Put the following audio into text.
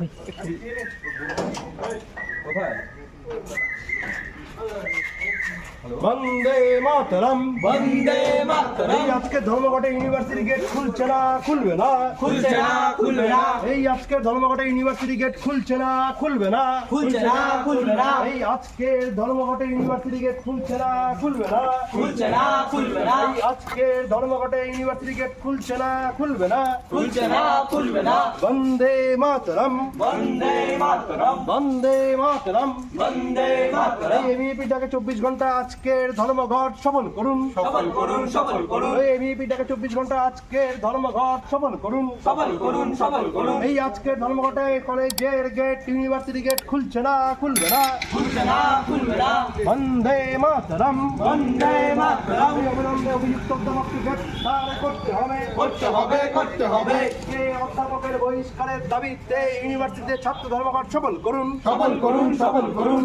Uy. বন্দে মাতরম বন্দে মাতরম এই আজকে ধর্মঘটে university gate খুলছে না খুলবে না? খুলছে না খুলবে না। এই আজকে ধর্মঘটে ইউনিভার্সিটি গেট খুলছে না খুলবে না? খুলছে না খুলবে না। এই আজকে ধর্মঘটে ইউনিভার্সিটি গেট খুলছে না খুলবে না? খুলছে না খুলবে না। এই আজকে ধর্মঘটে ইউনিভার্সিটি গেট খুলছে না খুলবে না? খুলছে না খুলবে না। বন্দে মাতরম বন্দে মাতরম বন্দে মাতরম বন্দে মাতরম এই এবিপিটাকে চব্বিশ ঘণ্টা আজকের ধর্মঘট সফল করুন। সফল করুন সফল করুন। এই এবিপিটাকে চব্বিশ ঘণ্টা আজকের ধর্মঘট সফল করুন। সফল করুন সফল করুন। এই আজকের ধর্মঘটে কলেজের গেট ইউনিভার্সিটি গেট খুলছে না খুলবে না। খুলছে না খুলবে না। বন্দে মাতরম। বন্দে মাতরম। অবিলম্বে অভিযুক্ত অধ্যাপককে গ্রেপ্তার করতে হবে। করতে হবে করতে হবে। যে অধ্যাপকের বহিষ্কারের দাবিতে ইউনিভার্সিটিতে ছাত্র ধর্মঘট সফল করুন। সফল করুন সফল করুন।